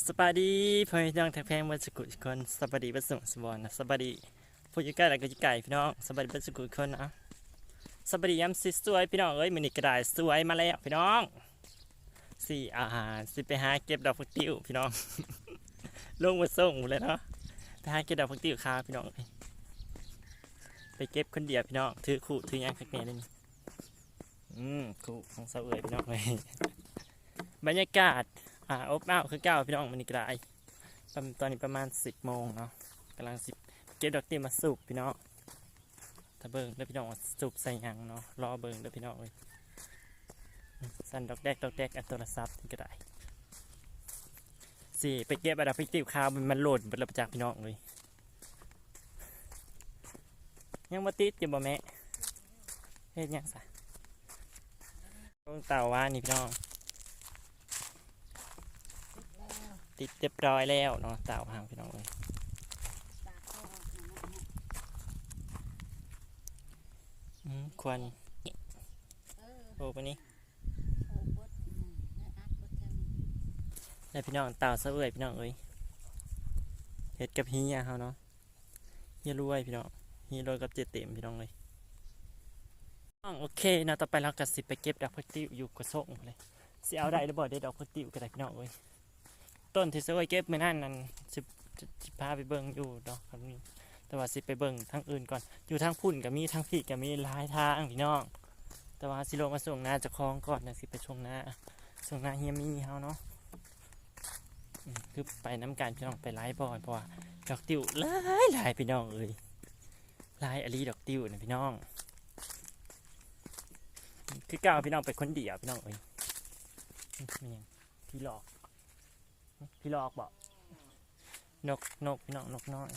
สบายดีพ่อพี่น้องแท็กแพงบัสกุทุกคนสบายดีบัสมุสบอนนสบายดีผู้ยู่ใกล้แล้วก็ยู่ไก่พี่น้องสบายดีบัสกุทุกคนนะสบายดีย้ำสิสวยพี่น้องเอ้ยมันนี่กระดาษสวยมาแล้วพี่น้องสี่อาหารสิไปหาเก็บดอกฟักติ้วพี่น้องลงมาส่งเลยเนาะไปหาเก็บดอกฟักติ้วค่ะพี่น้องไปเก็บคนเดียวพี่น้องถือขู่ถือยังสักแน่เลยนี่อืมขู่ของเสาเอ้ยพี่น้องเลยบรรยากาศ อ่าอบอ้าวคือเก้าพี่น้องมันนี่ก็ได้ประมาณตอนนี้ประมาณสิบโมงเนาะกำลังสิบเก็บดอกตีมาสูบพี่น้องถ้าเบิ่งแล้วพี่น้องสูบใส่หยังเนาะรอเบิ่งแล้วพี่น้องเลยสั่นดอกแดกดอกแดกอันโทรศัพท์นี่ก็ได้สี่ไปเก็บอะดับพิจิวข้าวมันมันโหลดบดแล้วจากพี่น้องเลยยังมาติดอยู่บ่แม่เฮ็ดยังซะลงเต่าว่านี่พี่น้อง ติดเรียบร้อยแล้วเนาะเต่าหางพี่น้องเลยควันโอ้ปะนี้แล้วพี่น้องเต่าเสะเอื่อยพี่น้องเอ้ยเห็ดกับเฮียเขาเนาะฮีรวยพี่น้องฮีรวยกับเจเต็มพี่น้องเลยโอเคนะต่อไปเราก็สิไปเก็บดอกพักติวอยู่กระส่งเลยสิเอาได้หรือบ่ได้ดอกพักติวก็ได้พี่น้องเอ้ย ต้นที่ซื้อไว้เก็บมื่อนั่นนั่นสิสิสิพาไปเบิ่งอยู่ดอกครับนี่แต่ว่าสิไปเบิ่งทางอื่นก่อนอยู่ทางพุ่นก็มีทางพี่ก็มีหลายทางพี่น้อง แต่ว่าสิลงมาส่งหน้าจะคลองก่อนนะสิไปส่งหน้าส่งหน้าเฮียมีเฮาเนาะคือไปน้ำการพี่น้องไปไล่บ่อยเพราะว่าดอกติวหลายหลายพี่น้องเอ้ยหลายอลีดอกติวนะพี่น้อง คือก้าวพี่น้องไปคนเดียวพี่น้องเอ้ยอืมมีหยังพี่หลอก พี่หลอกบอกนกนกพี่น้องนกน้อย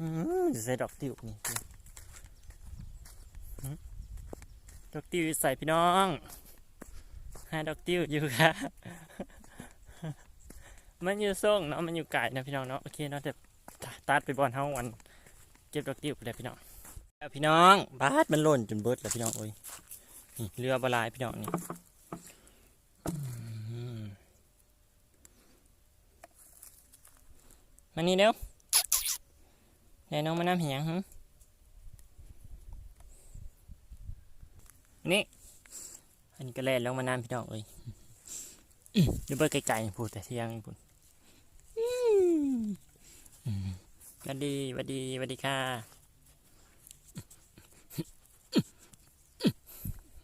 อืมจะใส่ดอกติวนี่หืมดอกติวใส่พี่น้องหาดอกติวอยู่ค่ะมันอยู่ส่งเนาะมันอยู่ไก่นะพี่น้องเนาะโอเคเนาะเดี๋ยวตัดไปบอลเฮาวันเก็บดอกติวไปเลยพี่น้องแล้วพี่น้องบาดมันหล่นจนเบิดแล้วพี่น้องโอ้ยนี่เรือบลายพี่น้องนี่อืม มานี่เร็วเดี๋ยวน้องมาน้ำเหียงหึนี่ อันนี้ก็แล่นลงมาน้ำพี่น้องเอ้ยอื้อเดี๋ยวเบิดไกลๆพูดแต่เที่ยงพูดสวัสดีสวัสดีสวัสดีค่ะ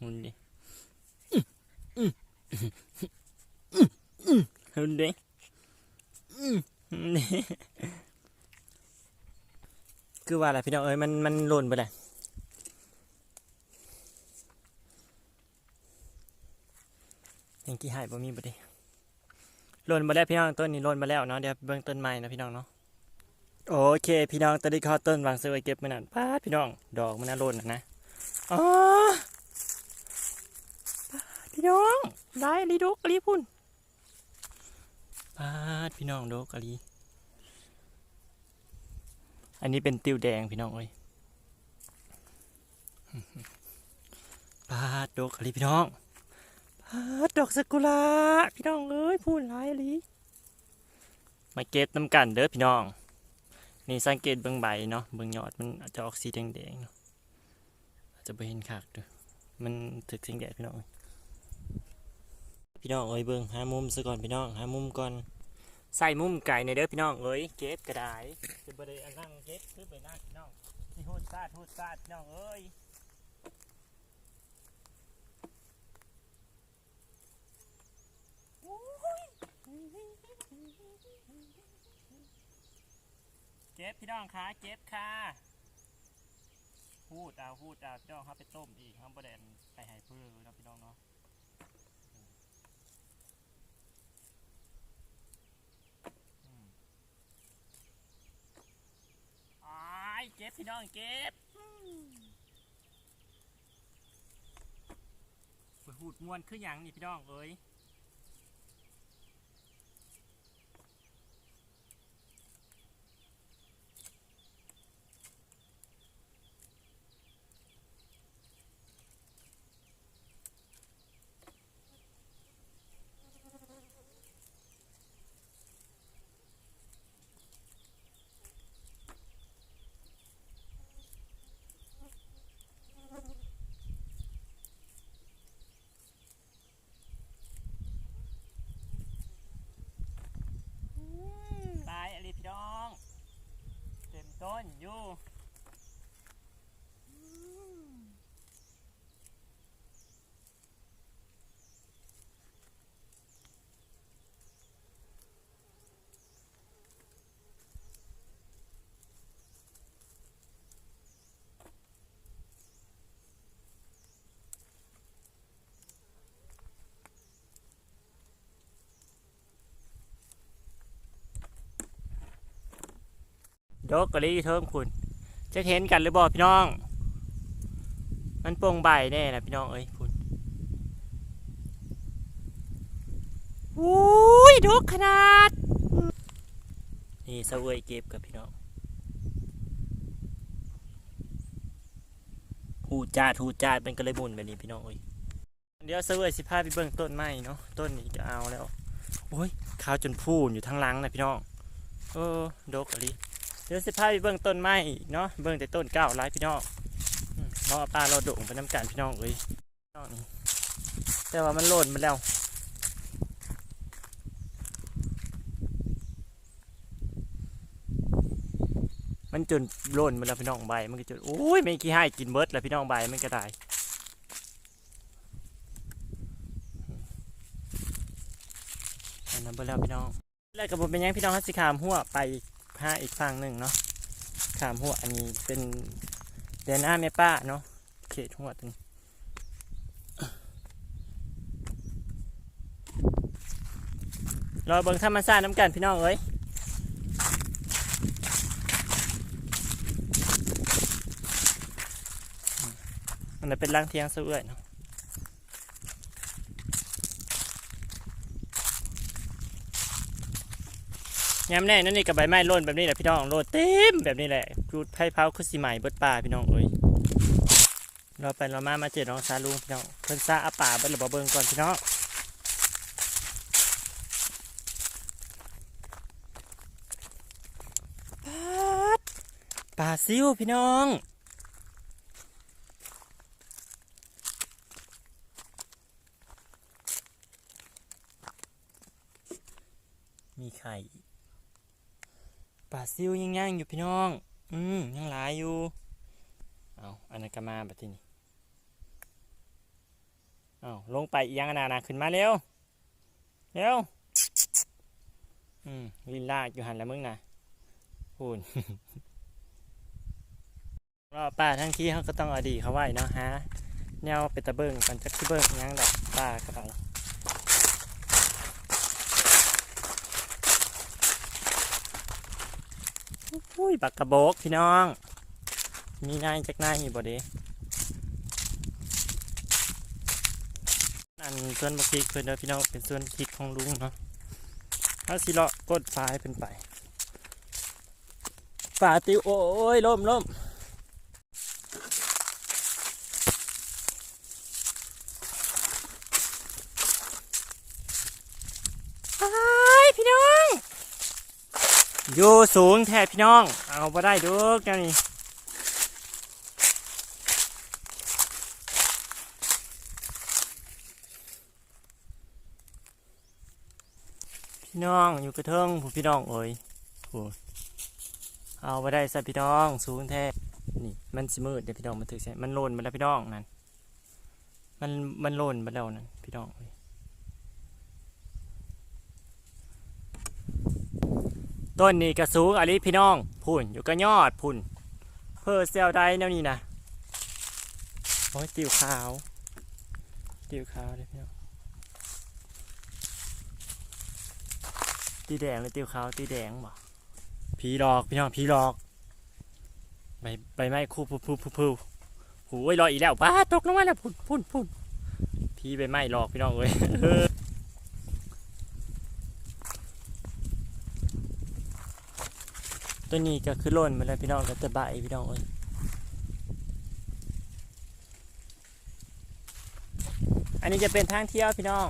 หุ่นดิหุ่นดิหุ่นดิ คือว่าอะไรพี่น้องเอ้ยมันมันหล่นไปเลยยังกี่หายบ่มีบ่ได้หล่นมาแล้วพี่น้องต้นนี้หล่นมาแล้วเนาะเดี๋ยวเบิ่งต้นใหม่นะพี่น้องเนาะโอเค พี่น้องตอนนี้เขาต้นวางซื้อไว้เก็บมานั่นป้าพี่น้อง ดอกมันน่าหล่นนะนะอ๋อพี่น้องได้อลีดกอลีพุ่น ปาดพี่น้องดกอลีอันนี้เป็นติวแดงพี่น้องเอ้ยปาดดอกอะไรพี่น้องปาดดอกสกุระพี่น้องเอ้ยพูดร้ายลยมาเก็บน้ำกันเด้อพี่น้อง นี่สังเกตเบื้องใบเนาะเบื้องยอดมันอาจจะออกสีแดงๆเนาะอาจจะไปเห็นขากด้อมันถึกแสงแดดพี่น้องเอ้ย พี่น้องเอ้ยเบิ่งหามุมซะก่อนพี่น้องหามุมก่อนใส่มุมไก่ในเด้อพี่น้องเอ้ยเก็บกระดาษจะบ่ได้อันนั่งเก็บคือไปนั่งพี่น้องที่โหดซาดโหดซาดพี่น้องเอ้ยเก็บพี่น้องคะเก็บค่ะพูดเอาพูดเอาพี่น้องครับไปต้มอีกครับประเด็นไปให้เพื่อนนะพี่น้องเนาะ อ้ายเก็บพี่น้องเก็บหูดมวนคืออย่างนี่พี่น้องเอ้ย อนอยู่ ดอกกะลีเทิงคุณจะเห็นกันหรือบ่พี่น้อง มันโปร่งใบแน่นะพี่น้องเอ้ยคุณอุ้ยดกขนาด นี่เสวยเก็บกับพี่น้องหูจาดหูจาดเป็นกระเลยหมุนแบบนี้พี่น้องเอ้ยเดี๋ยวเสวยสิพาไปเบิ่งต้นไม้เนาะต้นนี้จะเอาแล้วโอ้ยขาวจนพูนอยู่ทั้งหลังนะพี่น้องเออดกอะไร เดี๋ยวสิพาไปเบิ่งต้นไม้เนาะเบิ่งแต่ต้นเก้าหลายพี่น้องอืมรอปลาเราโด่งไปน้ำกันพี่น้องเอ้ยนองนี่แต่ว่ามันโหล่นมาแล้วมันจนโหล่นมาแล้วพี่น้องใบมันก็จนโอ้ยไม่กี่ให้กินเบิดแล้วพี่น้องใบมันก็ได้อันนั้นไปแล้วพี่น้องแล้วกับผมเป็นยังพี่น้องฮัสสิขามหัวไป ผ้าอีกฝั่งหนึ่งเนาะขามหัวอันนี้เป็นเดนหน้าแม่ป้าเนาะเขตหัวตึงรอเบิ่งธรรมชาติน้ำกันพี่น้องเอ้ยมันนะเป็นร่างเทียงเสื่อยเนาะ ยามแน่นั่นนี่กับใบไม้ร่นแบบนี้แหละพี่น้องโรดเต็มแบบนี้แหละจูดไผ่เผาคือสีใหม่เบิดป่าพี่น้องเอ้ยเราไปเรามามาเจอน้องซาลุงพี่น้องเพิ่นซาอาป่าเบิดระเบเบิงก่อนพี่น้องปาป่าซิวพี่น้องมีไข่ ปลาซิวยังย่างอยู่พี่น้อง อืมยังหลายอยู่ เอาอันนั้นก็มาแบบที่นี่เอาลงไปอีกยังอนานาขึ้นมาเร็ว เร็ว อืมลินลากอยู่หันแล้วมึงนะพูนรอป้าทั้งที่เขาก็ต้องเอาดีเขาไว้เนาะฮะแนวเป็นตะเบิงกันจักที่เบิงยังดอกป้าก็ต้อง อุ้ย บักกระโบกพี่น้อง มีนายจากนายอยู่บ่ด้อันส่วนบักพริกเพิ่นเด้อพี่น้องเป็นส่วนพริกของลุงเนาะเอาสิเลาะกดฟ้าให้เพิ่นไปฝ่าติวโอ้ยล่มล่มอ้ายพี่น้องอยู่สูงแท้พี่น้อง เอาไปได้ดูแกนี่พี่น้องอยู่กระเทิงผู้พี่น้องเอ้ยผู้เอาไปได้ซะพี่น้องสูงแท้นี่มันสิมืดเดี๋ยวพี่น้องมันถึกใช่มันโลนมาแล้วพี่น้องนั่นมันมันโลนมาแล้วนั่นพี่น้องเอ้ย ต้นนี้กระสูงอะไรพี่น้องพุ่นอยู่กระยอดพุ่นเพื่อเซลได้แนวนี้นะโอ้ยติวขาวติวขาวเลยพี่น้องตีแดงเลยติวขาวตีแดงบ่ผีหลอกพี่น้องผีหลอกใบใบไม้คู่พูพูพูพูหูยลอยอีกแล้วป้าตกลงมาแล้วพุ่นพุ่นพุ่นผีใบไม้หลอกพี่น้องเอ้ย ตัวนี้ก็คือล่นมาแล้วพี่น้องก็จะใบพี่น้องเอ้ยอันนี้จะเป็นทางเที่ยวพี่น้อง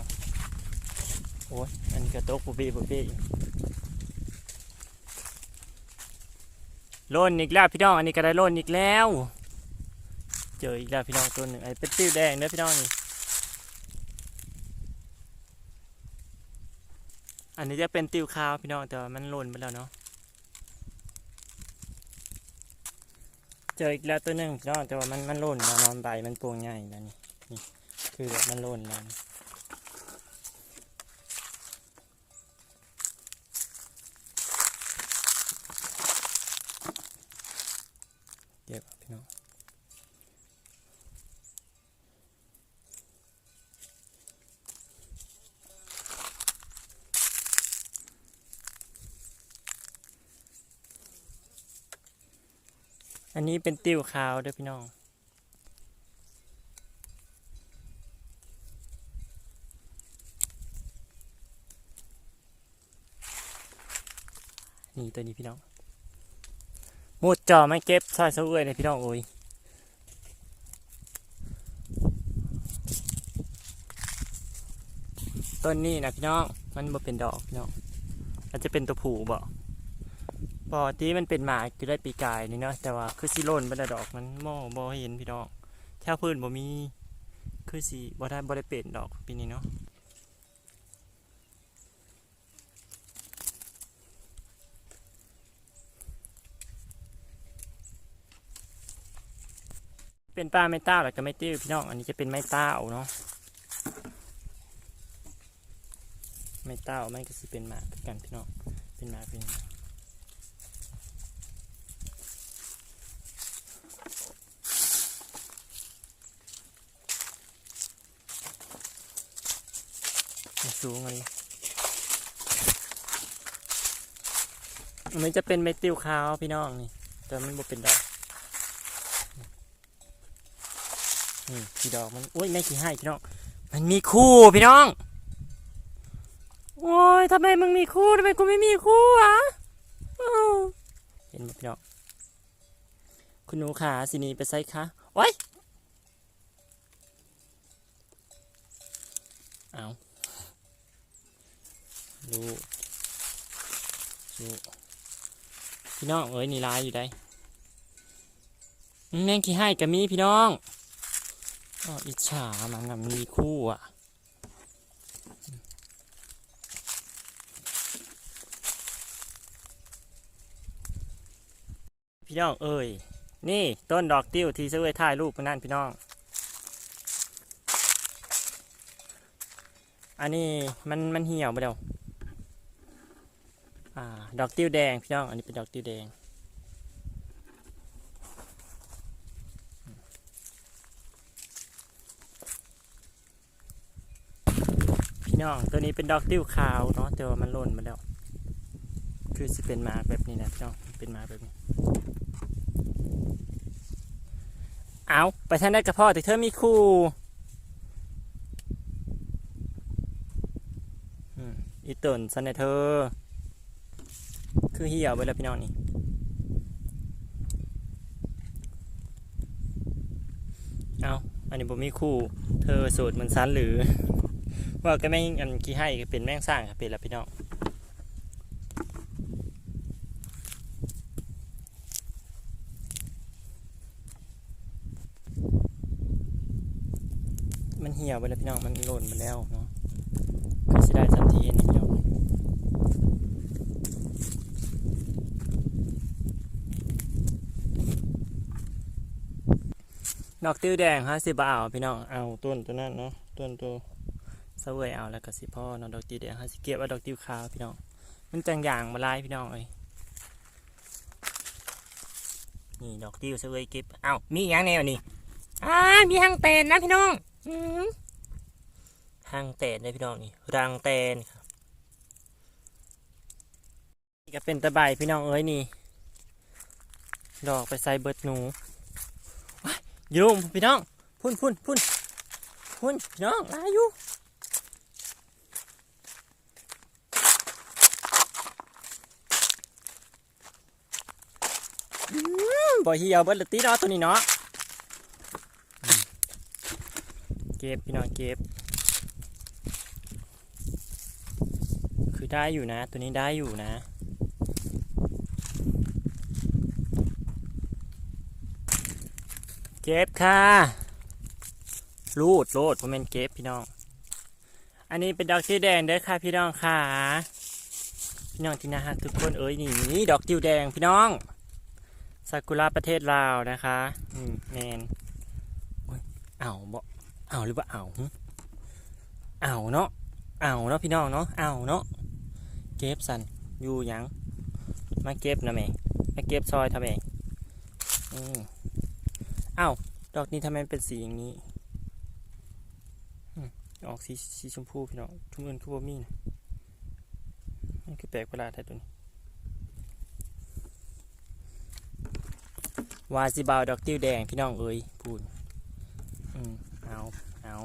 โอ้ยอันนี้ก็ตกปุบีปุบีล่นอีกแล้วพี่น้อง อันนี้ก็ได้ล่นอีกแล้ว เจออีกแล้วพี่น้องตัวหนึ่งไอ้เป็นติ้วแดงเด้อพี่น้องนี่ อันนี้จะเป็นติ้วขาวพี่น้องแต่มันล่นไปแล้วเนาะ เจออีกแล้วตัวหนึ่งพี่น้องแต่ว่ามันมันล่นมานอนใบมันโปร่งใหญ่แล้วนี่นี่คือแบบมันล่นแล้วนี่เก็บพี่น้อง อันนี้เป็นติ้วขาวเด้อพี่น้อง นี่ตัวนี้พี่น้องหมุดจอไม่เก็บซอยเสวยเลยพี่น้องโอ้ยต้นนี้นะพี่น้อง มันบ่เป็นดอกพี่น้องมันจะเป็นตัวผูบ่ปก ติมันเป็นหมากคือได้ปีกายนี่เนาะแต่ว่าคือสิโล่นบ่ได้ดอกมันหม้อบ่เห็นพี่น้องแถวพื้นบ่มีคือสิบ่ได้บ่ได้เป็นดอกปีนี้เนาะเป็นปลาไม่ต้าหรอกก็ไม่ติ้วพี่น้อง อันนี้จะเป็นไม้ต้าเนาะไม้ต้ามันก็สิเป็นหมากกันพี่น้อง เป็นหมากเป็น สูงเลยอันจะเป็นไม้ติ้วขาวพี่น้องนี่ แต่มันบ่เป็นดอกนี่พี่ดอกมันโอ้ยไม่ขี้ให้พี่น้อง มันมีคู่พี่น้อง โอ้ยทำไมมึงมีคู่ทำไมกูไม่มีคู่อะเห็นไหมพี่น้อง คุณหนูขาสินีไปไซคะโอ้ย ดูดูพี่น้องเอ้ยนี่ลายอยู่ได้แม่งขี้ให้กับมีพี่น้องก็อิจฉามันกับมีคู่อะพี่น้องเอ้ยนี่ต้นดอกติ้วที่เสวยถ่ายรูปมันนั่นพี่น้อง อันนี้มันมันเหี่ยวไปเดียว อ่าดอกติ้วแดงพี่น้อง อันนี้เป็นดอกติ้วแดง พี่น้องตัวนี้เป็นดอกติ้วขาวเนาะแต่ว่ามันหล่นมาแล้ว คือสิเป็นมาแบบนี้นะพี่น้องเป็นมาแบบนี้ เอาไปท่านได้กระเพาะแต่เธอมีคู่อืมอีตนสันเธอ คือเหี่ยวไปแล้วพี่น้องนี่เอาอันนี้ผมมีคู่ เธอสูตรมันสันหรือ ว่าก็แม่งอันขี้ให้ก็เป็นแม่งสร้างก็เป็นแล้วพี่น้องมันเหี่ยวไปแล้วพี่น้องมันหล่นไปแล้วเนาะก็สิได้ทันทีนี่อง ดอกติ้วแดงห้าสิบบาทพี่น้องเอาต้นตัวนั้นเนาะต้นตัวเสวยเอาแล้วก็สิพ่อเนาะดอกติ้วแดงห้าสิเก็บเอาดอกติ้วขาวพี่น้องมันจังอย่างมาลายพี่น้องเอ้ยนี่ดอกติ้วเสวยเก็บเอ้ามีอย่างแนวนี่อ่ามีหางเตนนะพี่น้องหางเตนเลยพี่น้องนี่รังเตนครับนี่ก็เป็นตะไบพี่น้องเอ้ยนี่ ดอกไปใส่เบิดหนู อยุ่พี่น้องพุ่นพุ่นพุ่นพุ่นพี่น้องอาอยู่บ่เหี่ยวเบิดละติเนาะตัวนี้เนาะเก็บพี่น้องเก็บ คือได้อยู่นะ ตัวนี้ได้อยู่นะ เก็บค่ะรูดโลดผมเป็นเก็บพี่น้อง อันนี้เป็นดอกที่แดงเด้อค่ะพี่น้องค่ะ พี่น้องที่น่ารักทุกคนเอ้ยนี่นี่ดอกติวแดงพี่น้องซากุระประเทศลาวนะคะอืมแมนอ้ยเอาบ่เอาหรือว่าเอาเอาเนาะเอาเนาะพี่น้องเนาะเอาเนาะเก็บสันอยู่ยังมาเก็บนะแม่มาเก็บซอยทำเองอืม อ้าว ดอกนี้ทำไมเป็นสีอย่างนี้ ออกสีสีชมพูพี่น้องทุกเงินคือบ่มีนะนี่คือแปลกประหลาดแท้ตัวนี้วาสิบาวดอกติ้วแดงพี่น้องเอ้ยพูดอืมเอาเอา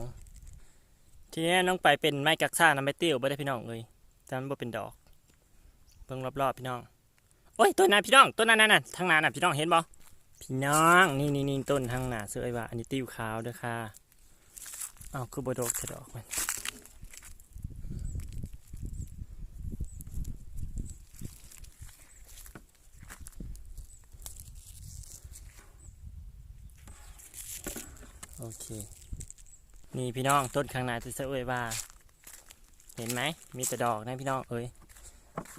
ทีนี้น้องไปเป็นไม้กักซ่าน้ำไม้ติ้วบ่ได้พี่น้องเอ้ยแต่มันบ่เป็นดอกเบิ่งรอบๆพี่น้องโอ้ยต้นนั้นพี่น้องต้นนั้นน่ะทางหน้าน่ะพี่น้องเห็นบ่ พี่น้องนี่นี่นี่ต้นทางหน้าเสื้อไอ้ว่าอันนี้ติ้วขาวเด้อค่ะเอาคือบดอกแต่ดอกมันโอเค นี่พี่น้องต้นข้างหน้าที่เสื้อไอ้ว่าเห็นไหมมีแต่ดอกนะพี่น้องเอ้ย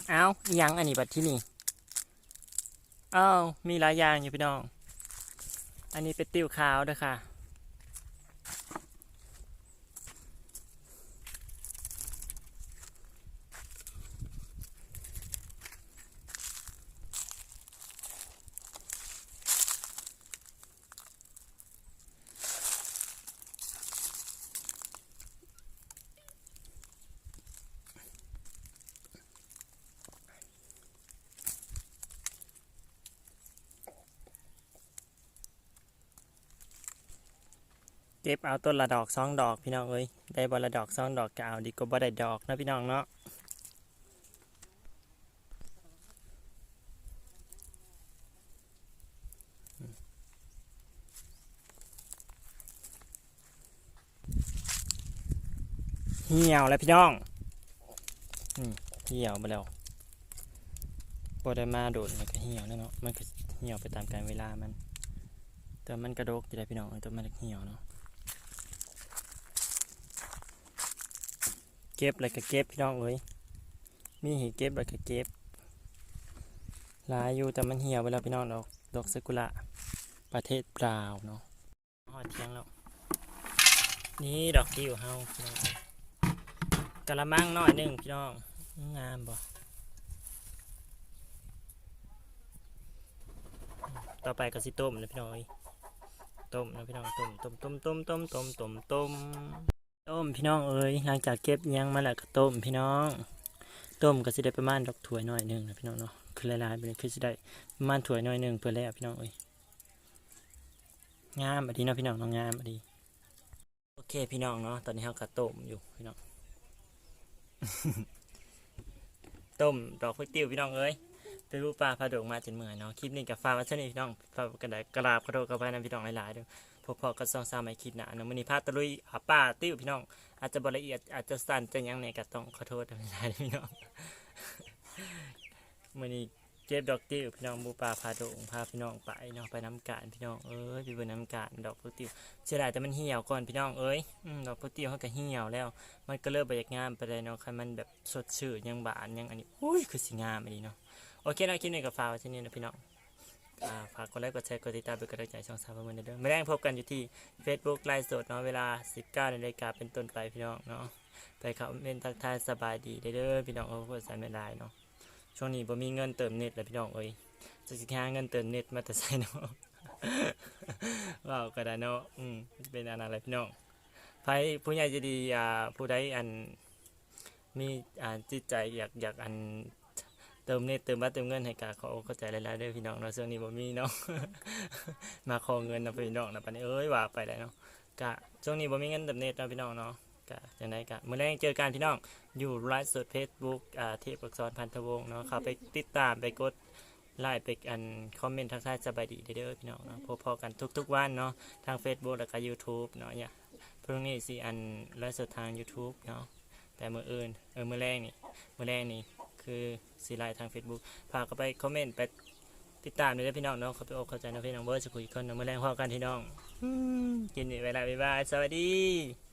เอายังอันนี้บัดที่นี่ อ้าวมีหลายอย่างอยู่พี่น้อง อันนี้เป็นติ้วขาวด้วยค่ะ เก็บเอาต้นละดอกสองดอกพี่น้องเอ้ยได้บอละดอกสองดอกก็เอาดีกว่าบ่ได้ดอกนะพี่น้องเนาะเหี่ยวแล้วพี่น้องอืมเหี่ยวมาแล้วบ่ได้มาโดดมันก็เหี่ยวแล้วเนาะมันก็เหี่ยวไปตามกาลเวลามัน แต่มันกระดกอยู่ได้พี่น้องแต่มันเหี่ยวเนาะ เก็บอะไรก็เก็บพี่น้องเอ้ยมีเห็ดเก็บอะไรก็เก็บหลายอยู่แต่มันเหี่ยวไปแล้วพี่น้องดอกดอกซากุระประเทศบราวเนาะหอดเที่ยงแล้วนี่ดอกที่อยู่เฮาพี่น้องกะละมังน้อยหนึ่งพี่น้องงามบ่ต่อไปก็สิต้มนะพี่น้องเอ้ยต้มนะพี่น้องต้มต้มต้มต้มต้มต้มต้มต้ม ต้มพี่น้องเอ้ยหลังจากเก็บยังมาแล้วก็ต้มพี่น้อง ต้มก็สิได้ประมาณดอกถ้วหน่อยหนึงนะพี่น้องเนาะคือละลายๆไปเลยคือสิได้ประมาณถ้วหน่อยหนึงเพื่อแล้วพี่น้องเอ้ยงามอดีเนาะพี่น้องน้องงามอดีโอเคพี่น้องเนาะตอนนี้เราก็ต้มอยู่พี่น้องต้มดอกฟักติ้วพี่น้องเอ้ยไปรูปปลาพาดงมาจนเมื่อยเนาะคลิปนี้กับฟ้าวัชนีพี่น้องฝากกันได้กราบกระโดดกระไปนะพี่น้องหลายๆเด้อ พบพอกับซองซามไม่คิดหนาเนาะมื้อนี้พาตะลุยหาป้าติ้วพี่น้องอาจจะบละเอียดอาจจะสั่นจะยังเนี่ยก็ต้องขอโทษทำไม่ได้พี่น้องมื้อนี้เก็บดอกติ้วพี่น้องบูปาพาโดงพาพี่น้องไปเนาะไปน้ำกาดพี่น้องเอ้ยไปเบิ่งน้ำกาดดอกพุติ้วเสียดายแต่มันเหี่ยวก่อนพี่น้องเอ้ยดอกพุติ้วมันก็เหี่ยวแล้ว มันก็เริ่มบ่อยากงามไปเลยเนาะคันมันแบบสดชื่นยังบานยังอันนี้อุ้ยคือสิงามอันนี้เนาะโอเคเนาะคลิปนี้ก็ฝากไว้ที่นี่นะพี่น้อง ฝากกดไลค์กดแชร์กดติดตามเป็นกำลังใจช่องสามพันเดิมไม่ได้พบกันอยู่ที่ Facebook ไลฟ์สดเนาะเวลา 19นาฬิกาเป็นต้นไปพี่น้องเนาะไปเขาเป็นทักทายสบายดีเด้อพี่น้องเออเพื่อใส่ไม่ได้เนาะช่วงนี้ผมมีเงินเติมเน็ตเลยพี่น้องเอ้ยจะสิหาเงินเติมเน็ตมาแต่ใส่เนาะว้าวก็ได้เนาะอืมเป็นอันอะไรพี่น้องใครผู้ใหญ่จะดีอ่าผู้ใดอันมีอ่าจิตใจอยากอยากอัน ติมเน็ตเติมบัตรเติมเงินให้กาขอเข้าใจหลายๆเด้อพี่น้องเนาะช่วงนี้บ่มีเนาะมาขอเงินนะพี่น้องนะปานนี้เอ้ยว่าไปแล้วเนาะกะช่วงนี้บ่มีเงินเติมเน็ตเนาะพี่น้องเนาะกะจังไดกะมื้อแรงเจอกันพี่น้องอยู่ไลฟ์สด Facebook อ่าเทพอักษรพันธวงศ์เนาะเข้าไปติดตามไปกดไลค์ไปอันคอมเมนต์ทักทายสบายดีเด้อพี่น้องเนาะพบๆกันทุกๆวันเนาะทาง Facebook แล้วก็ YouTube เนาะเนี่ยพรุ่งนี้สิอันไลฟ์สดทาง YouTube เนาะแต่มื้ออื่นเออมื้อแรงนี่มื้อแรงนี่ คือสีไลน์ทาง Facebook พากเข้าไปคอมเมนต์ไปติดตามด้วยนะพี่น้องเนาะเขาไปอกเข้าใจนะพี่น้องเบอร์จะคุยกันเนาะเมื่อแรงพอกันพี่น้องอืมกินนี่เวลาบ๊ายบายสวัสดี